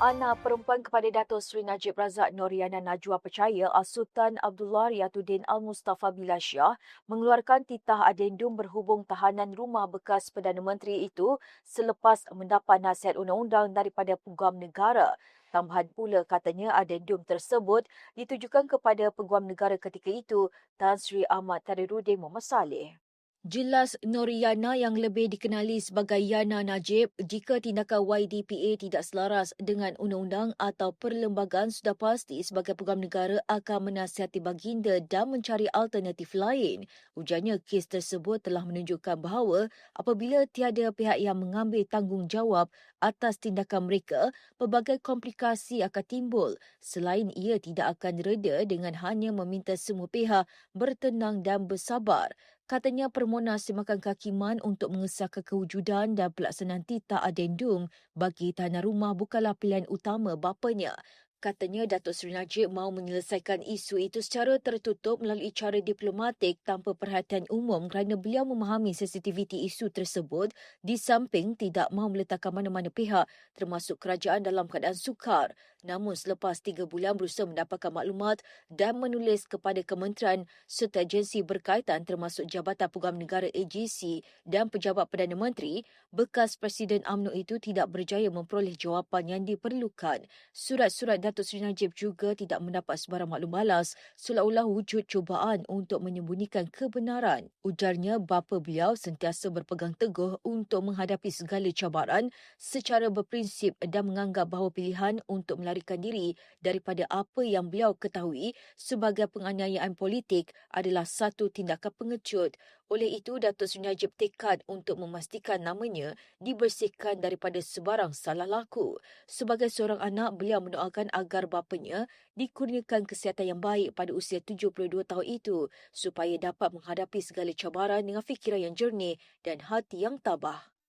Anak perempuan kepada Datuk Seri Najib Razak Noriana Najwa percaya Sultan Abdullah Riyatuddin Al-Mustafa Bilasyah mengeluarkan titah adendum berhubung tahanan rumah bekas Perdana Menteri itu selepas mendapat nasihat undang-undang daripada Peguam Negara. Tambahan pula katanya adendum tersebut ditujukan kepada Peguam Negara ketika itu Tan Sri Ahmad Tariruddin Muhammad Saleh. Jelas Noriana yang lebih dikenali sebagai Yana Najib jika tindakan YDPA tidak selaras dengan undang-undang atau perlembagaan sudah pasti sebagai peguam negara akan menasihati baginda dan mencari alternatif lain. Ujarnya kes tersebut telah menunjukkan bahawa apabila tiada pihak yang mengambil tanggungjawab atas tindakan mereka, pelbagai komplikasi akan timbul. Selain ia tidak akan reda dengan hanya meminta semua pihak bertenang dan bersabar. Katanya permohonan semakan kaki man untuk mengesahkan kewujudan dan pelaksanaan titah adendum bagi tanah rumah bukanlah pilihan utama bapanya. Katanya Datuk Seri Najib mahu menyelesaikan isu itu secara tertutup melalui cara diplomatik tanpa perhatian umum kerana beliau memahami sensitiviti isu tersebut di samping tidak mahu meletakkan mana-mana pihak termasuk kerajaan dalam keadaan sukar. Namun selepas tiga bulan berusaha mendapatkan maklumat dan menulis kepada kementerian serta agensi berkaitan termasuk Jabatan Peguam Negara AGC dan Pejabat Perdana Menteri, bekas Presiden UMNO itu tidak berjaya memperoleh jawapan yang diperlukan. Surat-surat Seri Najib juga tidak mendapat sebarang maklum balas seolah-olah wujud cubaan untuk menyembunyikan kebenaran. Ujarnya bapa beliau sentiasa berpegang teguh untuk menghadapi segala cabaran secara berprinsip dan menganggap bahawa pilihan untuk melarikan diri daripada apa yang beliau ketahui sebagai penganiayaan politik adalah satu tindakan pengecut. Oleh itu, Datuk Seri Najib tekad untuk memastikan namanya dibersihkan daripada sebarang salah laku. Sebagai seorang anak, beliau mendoakan agar bapanya dikurniakan kesihatan yang baik pada usia 72 tahun itu supaya dapat menghadapi segala cabaran dengan fikiran yang jernih dan hati yang tabah.